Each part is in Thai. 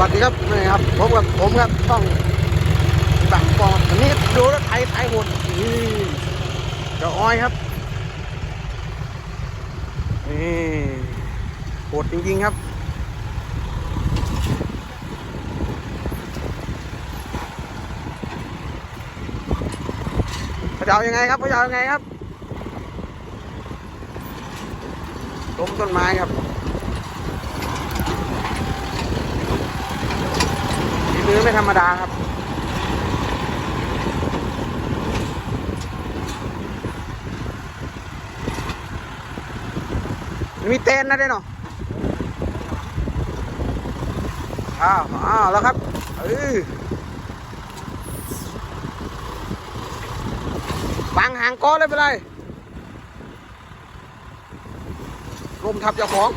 วัสดีครับนี่ครับผมกับผมครับต้องสั่งปองวันนี้ดูรถไถไถหมดนี่เจ้าอ้อยครับนี่โหดจริงๆครับพระเจ้ายังไงครับพระเจ้ายังไงครับล้มต้นไม้ครับ ฝีมือไม่ธรรมดาครับ มีเต้นนะเด้เนาะอ้าวอ้าวแล้วครับเออวางหางก้อนเลยไปเลยลมทับเจ้าของ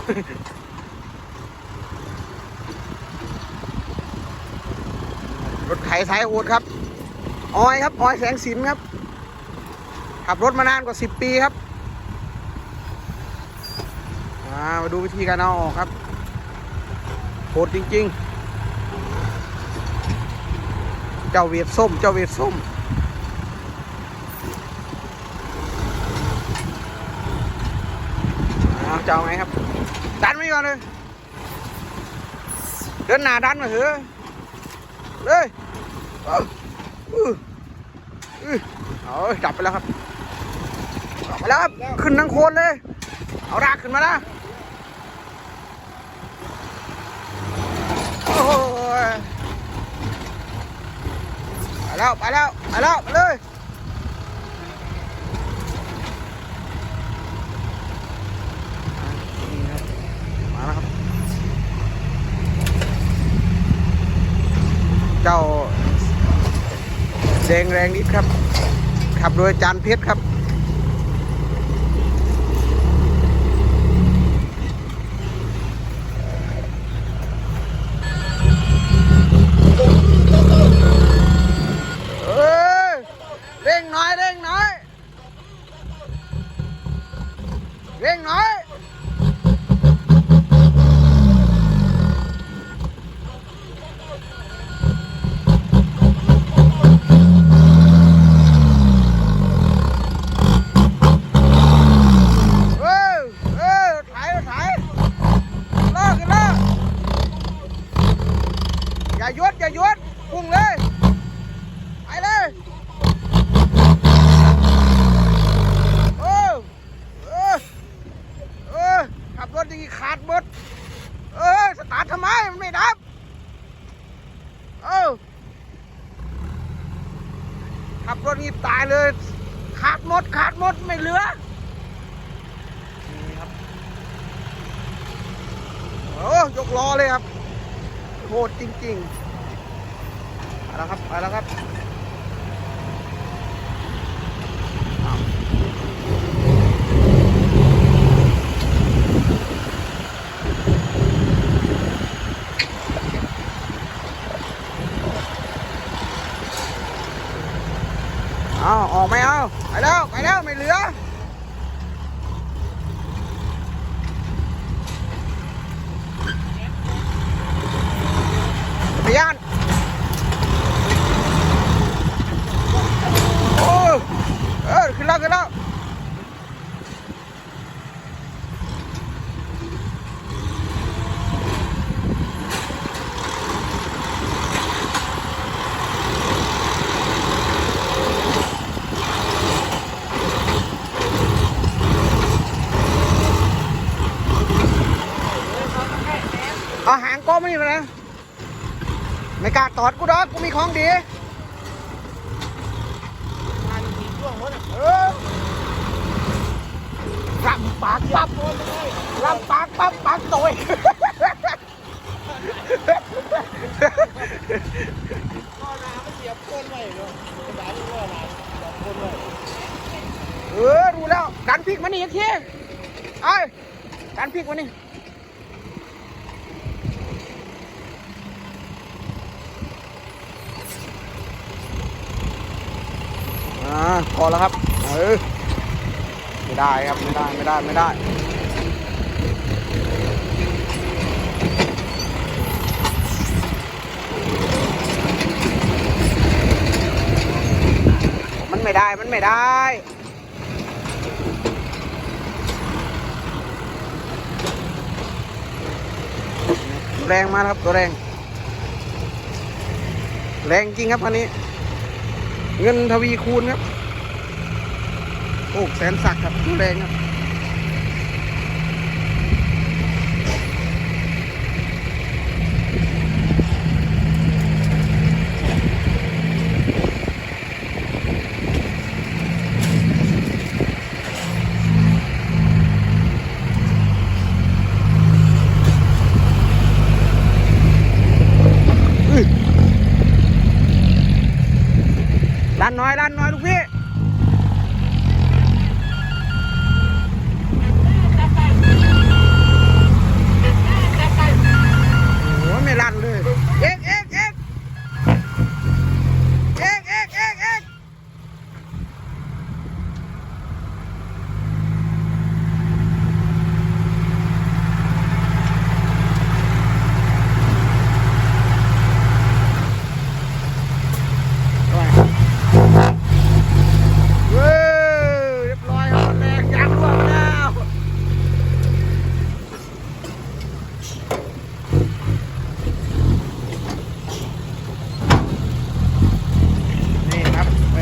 ถไถสายโหดครับ ออยครับ ออยแสงสินครับ ขับรถมานานกว่า 10 ปีครับ มาดูวิธีการเอาออกครับโหดจริง ๆ เจ้าเวียดส้ม เจ้าเวียดส้มเอาเจ้าไงครับ ดันไม่ก่อนเลย เดินหน้าดันมาเถอะเลย เอาอื้ออื้อเอาดับไปแล้วครับดับไปแล้วครับ ขึ้นทั้งโคนเลย เอารากขึ้นมาละโอ้ยไปแล้วไปแล้วไปแล้วไปเลยมาแล้วครับเจ้า ดงแรงนิดครับ ขับโดยจานเพชรครับเอ้ยเร่งหน่อย เร่งหน่อย เร่งหน่อยเอ้ยเอ้ยถ่ายถ่ายลากกันลากอย่าหยุดอย่าหยุดพุ่งเลย ไปเลยโอ้เออเออขับรถอย่างนี้ขาดหมด เออสตาร์ททำไม มันไม่ดับ เออขับรถนี้ ตายเลยขาดหมดขาดหมดไม่เหลือนี่ครับโอ้ยกล้อเลยครับโหดจริงๆไปแล้วครับไปแล้วครับอ้าวเอาออกไหมเอา ไปแล้ว ไปแล้ว ไม่เหลือพยาน โอ้เออขึ้นแล้วขึ้นแล้วเอาหางก้มมานี่มานะ ไม่กล้าตอดกูดอกกูมีของดีเออลำปากปั๊บลำปากปั๊บปากโตยเออรู้แล้ว ดันพริกมานี่อีกทีไอ้ดันพริกมานี่าพอแล้วครับเออไม่ได้ครับไม่ได้ไม่ได้ไม่ได้มันไม่ได้มันไม่ได้แรงมากครับตัวแรง แรงจริงครับอันนี้ เงินทวีคูณครับโอ้แสนสักครับดูแรงครับ ด้านน้อยด้านน้อยลูกพี่ โอ้ยไม่ลั่นเลย เอกเอกเอกเอกเอกเอกเอกไปเว้ยเรียบร้อยครับแรงยางรั่วมาแล้ว นี่ครับแหม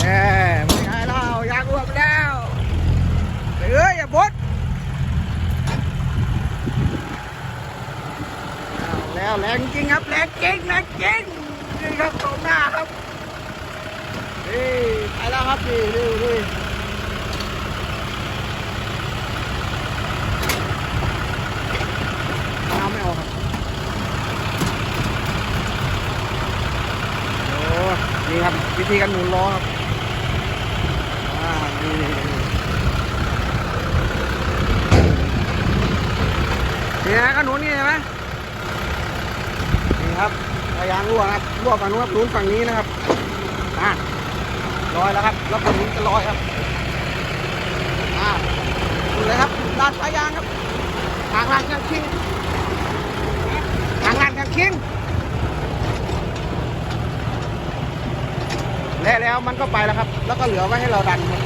ไม่ใช่เราอยากรวมแล้วเอ้ยอย่าบดเอาแล้วแรงจ ริงครับแรงจริงแรงจริงนี่ครับตรงหน้าครับนี่ไปแล้วครับนี่นี่นี่น้ำไม่ออกครับโอ้นี่ครับวิธีการหมุนล้อครับอ่านี่นี่นี่นี่นะก็หนุนนี่ใช่ไหม ครับพยางรั่วครับรั่วฝั่งนู้นครับหนุนฝั่งนี้นะครับอ่าลอยแล้วครับ แล้วฝั่งนี้จะลอยครับอ่าดูเลยครับลาดสายยางครับทางลาดกันคิงทางลาดกันคิงและแล้วมันก็ไปแล้วครับ แล้วก็เหลือไว้ให้เราดันครับ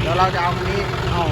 เดี๋ยวเราจะเอาคันนี้เอา